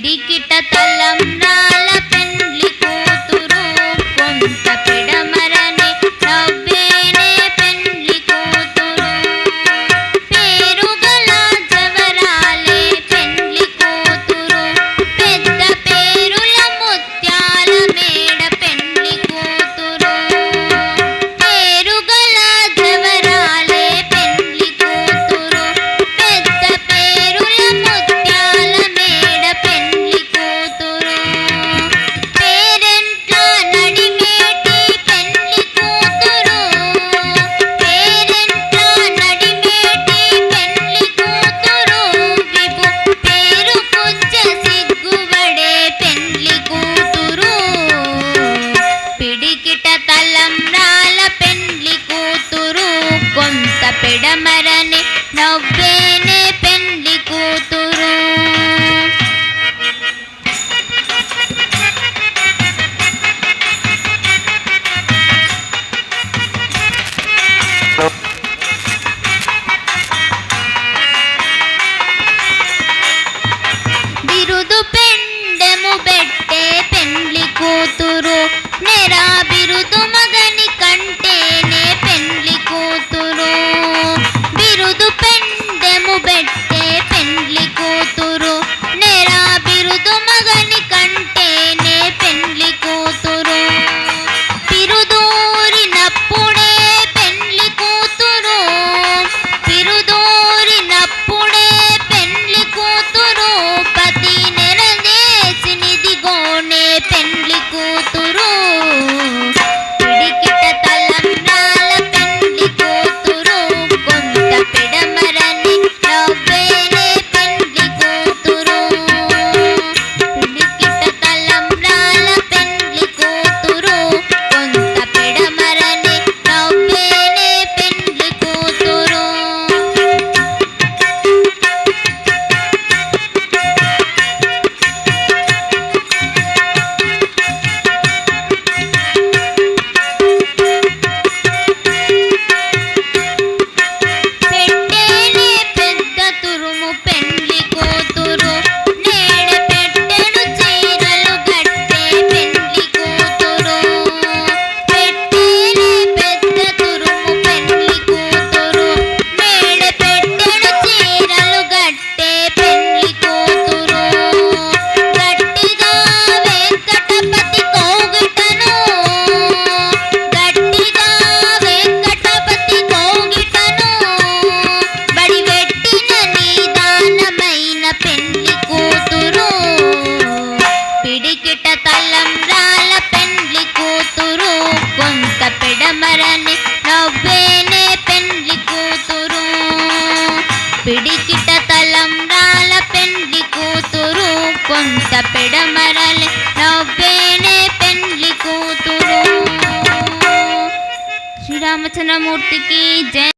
పిడికిట నాల పెండ్లి కూతురు కొంత Nana. పిడికిట తలంబ్రాల పెండ్లి కూతురు కొంత పెడమరలే నవ్వేనే పెండ్లి కూతురు. శ్రీరామచంద్రమూర్తికి జయ